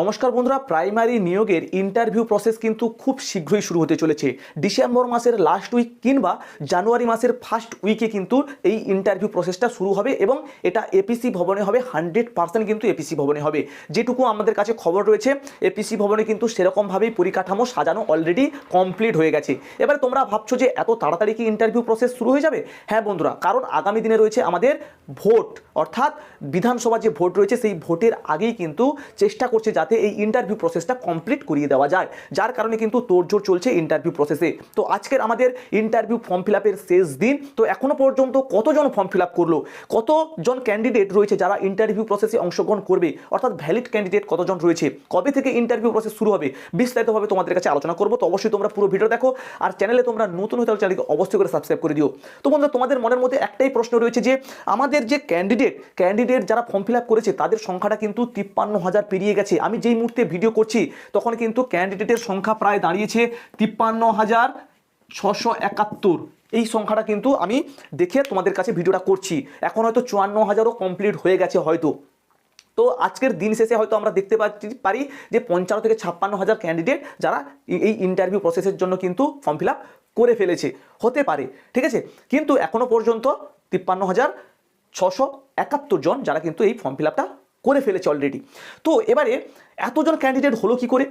নমস্কার বন্ধুরা প্রাইমারি নিয়োগের ইন্টারভিউ প্রসেস কিন্তু খুব শীঘ্রই শুরু হতে চলেছে। ডিসেম্বর মাসের লাস্ট উইক কিংবা জানুয়ারি মাসের ফার্স্ট উইকে কিন্তু এই ইন্টারভিউ প্রসেসটা শুরু হবে এবং এটা এপিসি ভবনে হবে হান্ড্রেড পার্সেন্ট কিন্তু এপিসি ভবনে হবে। যেটুকু আমাদের কাছে খবর রয়েছে এপিসি ভবনে কিন্তু সেরকমভাবেই পরিকাঠামো সাজানো অলরেডি কমপ্লিট হয়ে গেছে। এবার তোমরা ভাবছ যে এত তাড়াতাড়ি কি ইন্টারভিউ প্রসেস শুরু হয়ে যাবে? হ্যাঁ বন্ধুরা, কারণ আগামী দিনে রয়েছে আমাদের ভোট। অর্থাৎ বিধানসভা যে ভোট রয়েছে, সেই ভোটের আগেই কিন্তু চেষ্টা করছে যাতে এই ইন্টারভিউ প্রসেসটা কমপ্লিট করিয়ে দেওয়া যায়। যার কারণে কিন্তু তোড়জোড় চলছে ইন্টারভিউ প্রসেসে তো আজকের আমাদের ইন্টারভিউ ফর্ম ফিল শেষ দিন। তো এখনও পর্যন্ত কতজন ফর্ম ফিল আপ করল? কতজন ক্যান্ডিডেট রয়েছে যারা ইন্টারভিউ প্রসেসে অংশগ্রহণ করবে? অর্থাৎ ভ্যালিড ক্যান্ডিডেট কতজন রয়েছে? কবে থেকে ইন্টারভিউ প্রসেস শুরু হবে? বিস্তারিতভাবে তোমাদের কাছে আলোচনা করব। তো অবশ্যই তোমরা পুরো ভিডিও দেখো। আর চ্যানেলে তোমরা নতুন থাকলে চ্যানেলকে অবশ্যই করে সাবস্ক্রাইব করে দিও। তো বন্ধুরা, তোমাদের মনের মধ্যে একটাই প্রশ্ন রয়েছে যে, আমাদের যে ক্যান্ডিডেট ক্যান্ডিডেট যারা ফর্ম ফিল করেছে, তাদের সংখ্যাটা কিন্তু তিপ্পান্ন হাজার পেরিয়ে গেছে। আমি যেই মুহূর্তে ভিডিও করছি, তখন কিন্তু ক্যান্ডিডেটের সংখ্যা প্রায় দাঁড়িয়েছে তিপ্পান্ন হাজার ছশো একাত্তর। এই সংখ্যাটা কিন্তু আমি দেখে তোমাদের কাছে ভিডিওটা করছি। এখন হয়তো চুয়ান্ন হাজারও কমপ্লিট হয়ে গেছে হয়তো। তো আজকের দিন শেষে হয়তো আমরা দেখতে পাচ্ছি, পারি যে পঞ্চান্ন থেকে ছাপ্পান্ন হাজার ক্যান্ডিডেট যারা এই- ইন্টারভিউ প্রসেসের জন্য কিন্তু ফর্ম ফিল করে ফেলেছে। হতে পারে, ঠিক আছে? কিন্তু এখনও পর্যন্ত তিপ্পান্ন হাজার ছশো একাত্তর জন যারা কিন্তু এই ফর্ম ফিল করে ফেলেছে অলরেডি তো এবারে এতজন ক্যান্ডিডেট হলো কি করে?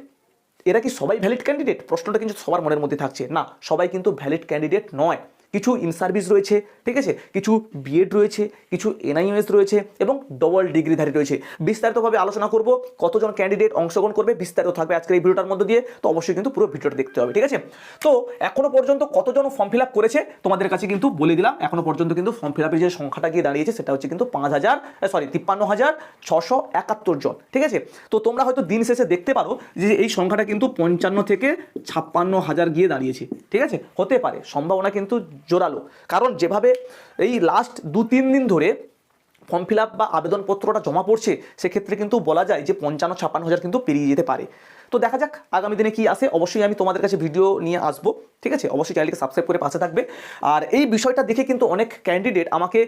এরা কি সবাই ভ্যালিড ক্যান্ডিডেট প্রশ্নটা কিন্তু সবার মনের মধ্যে থাকছে। না, সবাই কিন্তু ভ্যালিড ক্যান্ডিডেট নয়। কিছু ইন সার্ভিস রয়েছে, ঠিক আছে? কিছু বিএড রয়েছে, কিছু এনআইএস রয়েছে এবং ডবল ডিগ্রিধারী রয়েছে। বিস্তারিতভাবে আলোচনা করব, কতজন ক্যান্ডিডেট অংশগ্রহণ করবে, বিস্তারিত থাকবে আজকের এই ভিডিওটার মধ্যে দিয়ে, তো অবশ্যই কিন্তু পুরো ভিডিওটা দেখতে হবে, ঠিক আছে? তো এখনও পর্যন্ত কতজন ফর্ম ফিল করেছে, তোমাদের কাছে কিন্তু বলে দিলাম, এখনও পর্যন্ত কিন্তু ফর্ম ফিল যে সংখ্যাটা গিয়ে দাঁড়িয়েছে, সেটা হচ্ছে কিন্তু পাঁচ হাজার সরি তিপ্পান্ন হাজার ছশো একাত্তর জন, ঠিক আছে? তো তোমরা হয়তো দিন শেষে দেখতে পারো যে এই সংখ্যাটা কিন্তু পঞ্চান্ন থেকে ছাপ্পান্ন হাজার গিয়ে দাঁড়িয়েছে, ঠিক আছে? হতে পারে, সম্ভাবনা কিন্তু জোরালো। কারণ যেভাবে এই লাস্ট দু, তিন দিন ধরে ফর্ম ফিল আপ বা আবেদনপত্রটা জমা পড়ছে, সেক্ষেত্রে কিন্তু বলা যায় যে পঞ্চান্ন, ছাপ্পান্ন হাজার কিন্তু পেরিয়ে যেতে পারে। তো দেখা যাক আগামী দিনে কি আসে। অবশ্যই আমি তোমাদের কাছে ভিডিও নিয়ে আসব, ঠিক আছে? অবশ্যই চ্যানেলকে সাবস্ক্রাইব করে পাশে থাকবে। আর এই বিষয়টা দেখে কিন্তু অনেক ক্যান্ডিডেট আমাকে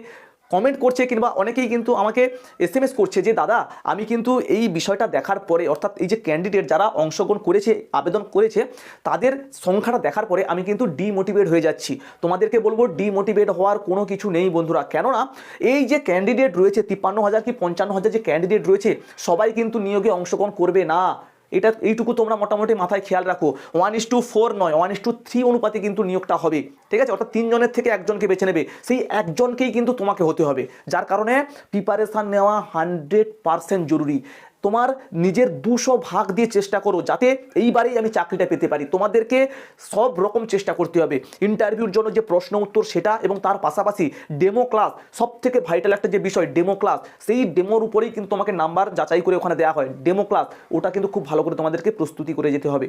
কমেন্ট করছে কিংবা অনেকেই কিন্তু আমাকে এস করছে যে, দাদা, আমি কিন্তু এই বিষয়টা দেখার পরে, অর্থাৎ এই যে ক্যান্ডিডেট যারা অংশগ্রহণ করেছে, আবেদন করেছে, তাদের সংখ্যাটা দেখার পরে আমি কিন্তু ডিমোটিভেট হয়ে যাচ্ছি। তোমাদেরকে বলব ডিমোটিভেট হওয়ার কোনো কিছু নেই বন্ধুরা। কেননা, এই যে ক্যান্ডিডেট রয়েছে, তিপ্পান্ন হাজার কি পঞ্চান্ন হাজার যে ক্যান্ডিডেট রয়েছে, সবাই কিন্তু নিয়োগে অংশগ্রহণ করবে না। এটা এইটুকু তোমরা মোটামুটি মাথায় খেয়াল রাখো। ওয়ান ইস টু ফোর নয় ওয়ান ইস টু থ্রি অনুপাতে কিন্তু নিয়োগটা হবে। ঠিক আছে? অর্থাৎ তিনজনের থেকে একজনকে বেছে নেবে। সেই একজনকেই কিন্তু তোমাকে হতে হবে। যার কারণে প্রিপারেশান নেওয়া হান্ড্রেড পারসেন্ট জরুরি। তোমার নিজের দুশো ভাগ দিয়ে চেষ্টা করো, যাতে এইবারেই আমি চাকরিটা পেতে পারি। তোমাদেরকে সব রকম চেষ্টা করতে হবে। ইন্টারভিউর জন্য যে প্রশ্ন উত্তর, সেটা এবং তার পাশাপাশি ডেমো ক্লাস সব থেকে ভাইটাল একটা যে বিষয় ডেমো ক্লাস সেই ডেমোর উপরেই কিন্তু তোমাকে নাম্বার যাচাই করে ওখানে দেওয়া হয়। ডেমো ক্লাস ওটা কিন্তু খুব ভালো করে তোমাদেরকে প্রস্তুতি করে যেতে হবে।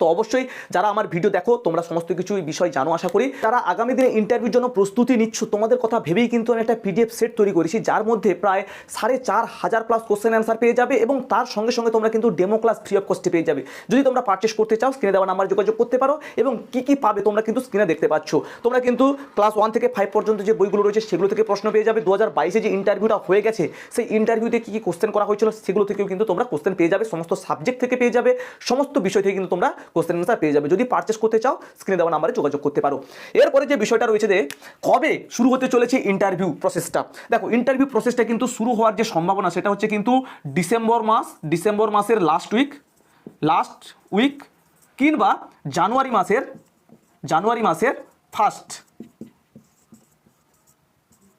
তো অবশ্যই যারা আমার ভিডিও দেখো, তোমরা সমস্ত কিছু এই বিষয় জানো, আশা করি। তারা আগামী দিনে ইন্টারভিউর জন্য প্রস্তুতি নিচ্ছ, তোমাদের কথা ভেবেই কিন্তু আমি একটা পিডিএফ সেট তৈরি করেছি, যার মধ্যে প্রায় সাড়ে চার হাজার প্লাস কোশ্চেন অ্যান্সার পেয়ে যাবে এবং তার সঙ্গে সঙ্গে তোমরা কিন্তু ডেমো ক্লাস ফ্রি অফ কস্টে পেয়ে যাবে। যদি তোমরা পারচেস করতে চাও স্ক্রিনে দেওয়া নাম্বার যোগাযোগ করতে পারো এবং কি কি পাবে তোমরা কিন্তু স্ক্রিনে দেখতে পাচ্ছ। তোমরা কিন্তু ক্লাস ওয়ান থেকে ফাইভ পর্যন্ত যে বইগুলো রয়েছে, সেগুলো থেকে প্রশ্ন পেয়ে যাবে। দু হাজার বাইশে যে ইন্টারভিউটা হয়ে গেছে, সেই ইন্টারভিউতে কী কী কোশ্চেন করা হয়েছিল, সেগুলো থেকেও কিন্তু তোমরা কোশ্চেন পেয়ে যাবে, সমস্ত সাবজেক্ট থেকে পেয়ে যাবে, সমস্ত বিষয় থেকে কিন্তু তোমরা কোশ্চেন অ্যান্সার পেয়ে যাবে। যদি পারচেস করতে চাও স্ক্রিনে দেওয়া নাম্বারে যোগাযোগ করতে পারো। এরপরে যে বিষয়টা রয়েছে যে, কবে শুরু হতে চলেছে ইন্টারভিউ প্রসেসটা দেখো ইন্টারভিউ প্রসেসটা কিন্তু শুরু হওয়ার যে সম্ভাবনা, সেটা হচ্ছে কিন্তু ডিসেম্বর মাস ডিসেম্বর মাসের লাস্ট উইক লাস্ট উইক কিংবা জানুয়ারি মাসের জানুয়ারি মাসের ফার্স্ট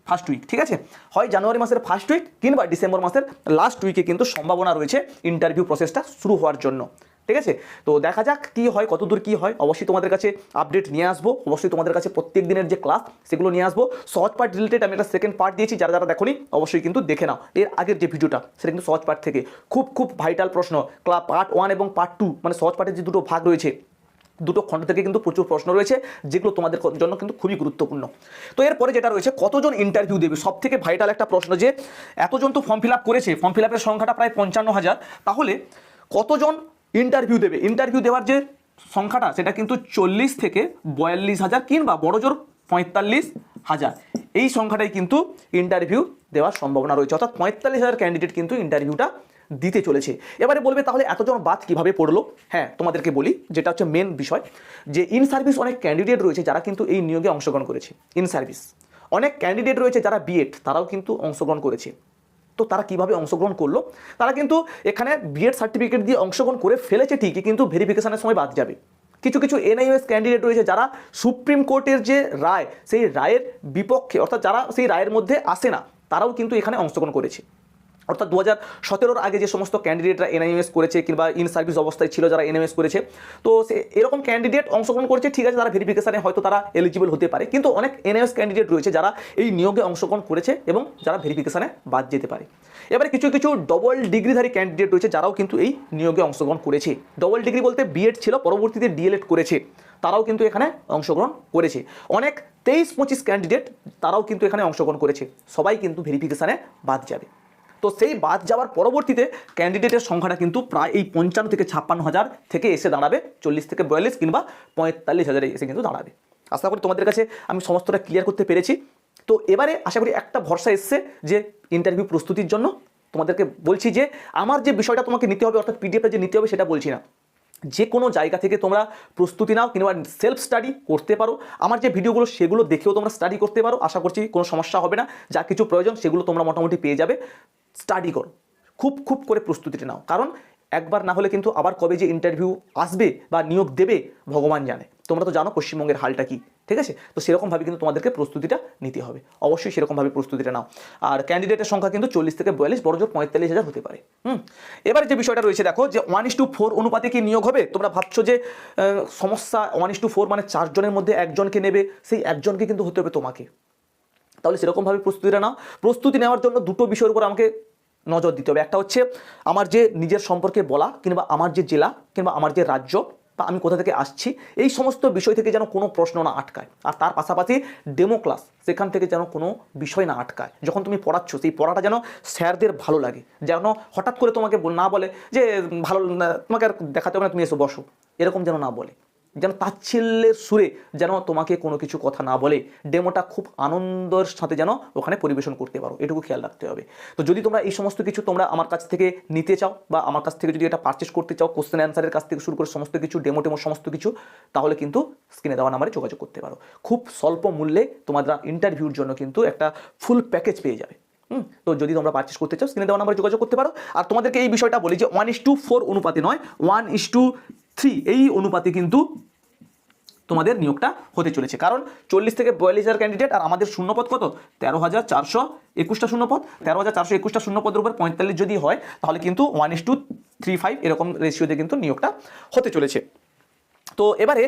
ফার্স্ট উইক ঠিক আছে? হয় জানুয়ারি মাসের ফার্স্ট উইক কিংবা ডিসেম্বর মাসের লাস্ট উইকে কিন্তু সম্ভাবনা রয়েছে ইন্টারভিউ প্রসেসটা শুরু হওয়ার জন্য। ঠিক আছে? তো দেখা যাক কী হয়, কতদূর কী হয়। অবশ্যই তোমাদের কাছে আপডেট নিয়ে আসব। অবশ্যই তোমাদের কাছে প্রত্যেক দিনের যে ক্লাস সেগুলো নিয়ে আসব। সহজ পার্ট রিলেটেড আমি একটা সেকেন্ড পার্ট দিয়েছি, যারা যারা দেখোনি, অবশ্যই কিন্তু দেখে নাও। এর আগের যে ভিডিওটা সেটা কিন্তু সহজ পার্ট থেকে। খুব খুব ভাইটাল প্রশ্ন। ক্লা পার্ট ওয়ান এবং পার্ট টু মানে সহজ পার্টের যে দুটো ভাগ রয়েছে, দুটো খণ্ড থেকে কিন্তু প্রচুর প্রশ্ন রয়েছে, যেগুলো তোমাদের জন্য কিন্তু খুবই গুরুত্বপূর্ণ। তো এরপরে যেটা রয়েছে, কতজন ইন্টারভিউ দেবে? সব থেকে ভাইটাল একটা প্রশ্ন যে, এতজন তো ফর্ম ফিল করেছে। ফর্ম ফিল সংখ্যাটা প্রায় পঞ্চান্ন হাজার। তাহলে কতজন ইন্টারভিউ দেবে। ইন্টারভিউ দেওয়ার যে সংখ্যাটা, সেটা কিন্তু চল্লিশ থেকে বয়াল্লিশ হাজার কিংবা বড়জোর পঁয়তাল্লিশ হাজার। এই সংখ্যাটাই কিন্তু ইন্টারভিউ দেওয়ার সম্ভাবনা রয়েছে। অর্থাৎ পঁয়তাল্লিশ হাজার ক্যান্ডিডেট কিন্তু ইন্টারভিউটা দিতে চলেছে। এবারে বলবে তাহলে এতজন বাদ কীভাবে পড়ল? হ্যাঁ তোমাদেরকে বলি, যেটা হচ্ছে মেন বিষয়, যে ইন সার্ভিস অনেক ক্যান্ডিডেট রয়েছে যারা কিন্তু এই নিয়োগে অংশগ্রহণ করেছে। ইন সার্ভিস অনেক ক্যান্ডিডেট রয়েছে যারা বিএড তারাও কিন্তু অংশগ্রহণ করেছে। তো তারা কীভাবে অংশগ্রহণ করল? তারা কিন্তু এখানে বিএড সার্টিফিকেট দিয়ে অংশগ্রহণ করে ফেলেছে ঠিকই, কিন্তু ভেরিফিকেশনের সময় বাদ যাবে। কিছু কিছু এনআইএস ক্যান্ডিডেট রয়েছে যারা সুপ্রিম কোর্টের যে রায়, সেই রায়ের বিপক্ষে, অর্থাৎ যারা সেই রায়ের মধ্যে আসে না, তারাও কিন্তু এখানে অংশগ্রহণ করেছে। অর্থাৎ দু হাজার সতেরোর আগে যে সমস্ত ক্যান্ডিডেটরা এনআইএমএস করেছে কিংবা ইন সার্ভিস অবস্থায় ছিল যারা এনএমএস করেছে, তো সে এরকম ক্যান্ডিডেট অংশগ্রহণ করেছে, ঠিক আছে, তারা ভেরিফিকেশানে হয়তো তারা এলিজিবল হতে পারে। কিন্তু অনেক এনএমএস ক্যান্ডিডেট রয়েছে যারা এই নিয়োগে অংশগ্রহণ করেছে এবং যারা ভেরিফিকেশানে বাদ যেতে পারে। এবারে কিছু কিছু ডবল ডিগ্রিধারী ক্যান্ডিডেট রয়েছে যারাও কিন্তু এই নিয়োগে অংশগ্রহণ করেছে। ডবল ডিগ্রি বলতে বিএড ছিল, পরবর্তীতে ডিএলএড করেছে, তারাও কিন্তু এখানে অংশগ্রহণ করেছে। অনেক তেইশ পঁচিশ ক্যান্ডিডেট তারাও কিন্তু এখানে অংশগ্রহণ করেছে, সবাই কিন্তু ভেরিফিকেশানে বাদ যাবে। তো সেই বাদ যাওয়ার পরবর্তীতে ক্যান্ডিডেটের সংখ্যাটা কিন্তু প্রায় এই পঞ্চান্ন থেকে ছাপ্পান্ন হাজার থেকে এসে দাঁড়াবে, চল্লিশ থেকে বয়াল্লিশ কিংবা পঁয়তাল্লিশ হাজারে এসে কিন্তু দাঁড়াবে। আশা করি তোমাদের কাছে আমি সমস্তটা ক্লিয়ার করতে পেরেছি। তো এবারে আশা করি একটা ভরসা এসছে যে ইন্টারভিউ প্রস্তুতির জন্য। তোমাদেরকে বলছি যে আমার যে বিষয়টা তোমাকে নিতে হবে, অর্থাৎ পিডিএফটা যে নিতে হবে সেটা বলছি না। যে কোনো জায়গা থেকে তোমরা প্রস্তুতি নাও কিংবা সেলফ স্টাডি করতে পারো। আমার যে ভিডিওগুলো সেগুলো দেখেও তোমরা স্টাডি করতে পারো। আশা করছি কোনো সমস্যা হবে না। যা কিছু প্রয়োজন সেগুলো তোমরা মোটামুটি পেয়ে যাবে। স্টাডি করো। খুব খুব করে প্রস্তুতিটা নাও। কারণ একবার না হলে কিন্তু আবার কবে যে ইন্টারভিউ আসবে বা নিয়োগ দেবে ভগবান জানে। তোমরা তো জানো পশ্চিমবঙ্গের হালটা কি, ঠিক আছে? তো সেরকমভাবে কিন্তু তোমাদেরকে প্রস্তুতিটা নিতে হবে। অবশ্যই সেরকমভাবে প্রস্তুতিটা নাও। আর ক্যান্ডিডেটের সংখ্যা কিন্তু চল্লিশ থেকে বয়াল্লিশ, বড় জোর পঁয়তাল্লিশ হাজার হতে পারে। হুম? এবারে যে বিষয়টা রয়েছে, দেখো যে ওয়ান ইস টু ফোর অনুপাতে কি নিয়োগ হবে? তোমরা ভাবছ যে সমস্যা ওয়ান ইস টু ফোর মানে চারজনের মধ্যে একজনকে নেবে, সেই একজনকে কিন্তু হতে হবে তোমাকে। তাহলে সেরকমভাবে প্রস্তুতিটা নাও। প্রস্তুতি নেওয়ার জন্য দুটো বিষয়ের উপর আমাকে নজর দিতে হবে। একটা হচ্ছে আমার যে নিজের সম্পর্কে বলা কিংবা আমার যে জেলা কিংবা আমার যে রাজ্য, বা আমি কোথা থেকে আসছি, এই সমস্ত বিষয় থেকে যেন কোনো প্রশ্ন না আটকায়। আর তার পাশাপাশি ডেমো ক্লাস সেখান থেকে যেন কোনো বিষয় না আটকায়। যখন তুমি পড়াচ্ছ, সেই পড়াটা যেন স্যারদের ভালো লাগে। যেন হঠাৎ করে তোমাকে না বলে যে, ভালো, তোমাকে আর দেখাতে হবে না, তুমি এসো, বসো। এরকম যেন না বলে। যেন তাচ্ছিল্যের সুরে যেন তোমাকে কোনো কিছু কথা না বলে, ডেমোটা খুব আনন্দের সাথে যেন ওখানে পরিবেশন করতে পারো, এটুকু খেয়াল রাখতে হবে। তো যদি তোমরা এই সমস্ত কিছু তোমরা আমার কাছ থেকে নিতে চাও বা আমার কাছ থেকে যদি এটা পারচেস করতে চাও কোশ্চেন অ্যান্সারের কাছ থেকে শুরু করে সমস্ত কিছু ডেমো টেমো সমস্ত কিছু, তাহলে কিন্তু স্ক্রিনে দেওয়া নাম্বারে যোগাযোগ করতে পারো। খুব স্বল্প মূল্যে তোমাদের ইন্টারভিউর জন্য কিন্তু একটা ফুল প্যাকেজ পেয়ে যাবে। হুম, তো যদি তোমরা পারচেস করতে চাও স্ক্রিনে দেওয়া নাম্বারে যোগাযোগ করতে পারো। আর তোমাদেরকে এই বিষয়টা বলি যে ওয়ান ইস টু ফোর অনুপাতে নয় ওয়ান ইস টু থ্রি এই অনুপাতে কিন্তু তোমাদের নিয়োগটা হতে চলেছে। কারণ চল্লিশ থেকে বয়াল্লিশ হাজার ক্যান্ডিডেট আর আমাদের শূন্যপদ কত? তেরো হাজার চারশো একুশটা শূন্যপদ। তেরো হাজার চারশো একুশটা শূন্যপদের উপর পঁয়তাল্লিশ যদি হয়, তাহলে কিন্তু one is two three five এরকম রেশিওতে কিন্তু নিয়োগটা হতে চলেছে। তো এবারে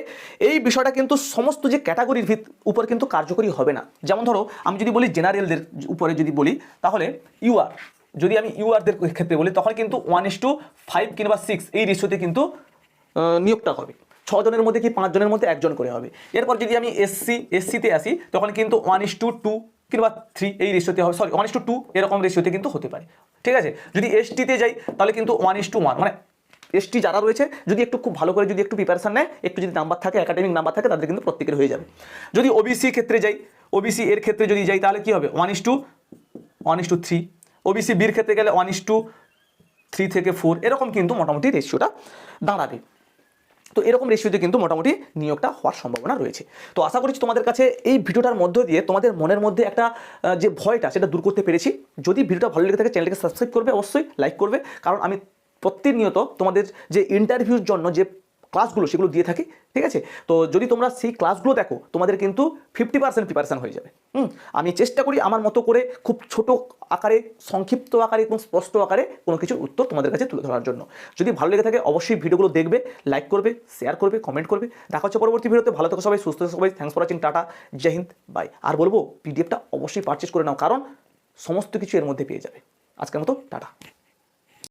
এই বিষয়টা কিন্তু সমস্ত যে ক্যাটাগরির ভিত উপর কিন্তু কার্যকরী হবে না। যেমন ধরো, আমি যদি বলি জেনারেলদের উপরে যদি বলি, তাহলে ইউআর যদি আমি ইউআরদের ক্ষেত্রে বলি, তখন কিন্তু ওয়ান ইস টু ফাইভ কিংবা সিক্স এই রেশিওতে কিন্তু নিয়োগটা হবে। ছজনের মধ্যে কি পাঁচজনের মধ্যে একজন করে হবে। এরপর যদি আমি এসসি এসসিতে আসি, তখন কিন্তু ওয়ান ইস টু টু কিংবা থ্রি এই রেশিওতে হবে। Sorry one is two two এরকম রেশিওতে কিন্তু হতে পারে। ঠিক আছে? যদি এসটিতে যাই, তাহলে কিন্তু ওয়ান ইস টু ওয়ান মানে এসটি যারা রয়েছে, যদি একটু খুব ভালো করে যদি একটু প্রিপারেশান নেয়, একটু যদি নাম্বার থাকে একাডেমিক নাম্বার থাকে, তাদের কিন্তু প্রত্যেকের হয়ে যাবে। যদি ওবিসি ক্ষেত্রে যাই ওবিসি এর ক্ষেত্রে যদি যাই, তাহলে কি হবে? One is two one is two three OBC বির ক্ষেত্রে গেলে ওয়ান ইস টু থ্রি থেকে ফোর এরকম কিন্তু মোটামুটি রেশিওটা দাঁড়াবে। তো এরকম রেশিওতে কিন্তু মোটামুটি নিয়োগটা হওয়ার সম্ভাবনা রয়েছে। তো আশা করছি তোমাদের কাছে এই ভিডিওটার মধ্য দিয়ে তোমাদের মনের মধ্যে একটা যে ভয়টা সেটা দূর করতে পেরেছি। যদি ভিডিওটা ভালো লেগে থাকে চ্যানেলটাকে সাবস্ক্রাইব করবে, অবশ্যই লাইক করবে। কারণ আমি প্রতিনিয়ত তোমাদের যে ইন্টারভিউর জন্য যে ক্লাসগুলো সেগুলো দিয়ে থাকি, ঠিক আছে? তো যদি তোমরা সেই ক্লাসগুলো দেখো, তোমাদের কিন্তু ফিফটি পার্সেন্ট প্রিপারেশন হয়ে যাবে। হুম? আমি চেষ্টা করি আমার মতো করে খুব ছোট আকারে, সংক্ষিপ্ত আকারে এবং স্পষ্ট আকারে কোনো কিছুর উত্তর তোমাদের কাছে তুলে ধরার জন্য। যদি ভালো লেগে থাকে অবশ্যই ভিডিওগুলো দেখবে লাইক করবে শেয়ার করবে কমেন্ট করবে। দেখা হচ্ছে পরবর্তী ভিডিওতে। ভালো থেকো সবাই, সুস্থ সবাই। Thanks for watching tata, Jai Hind bye আর বলব পিডিএফটা অবশ্যই পারচেস করে নাও, কারণ সমস্ত কিছু এর মধ্যে পেয়ে যাবে। আজকের মতো, টাটা।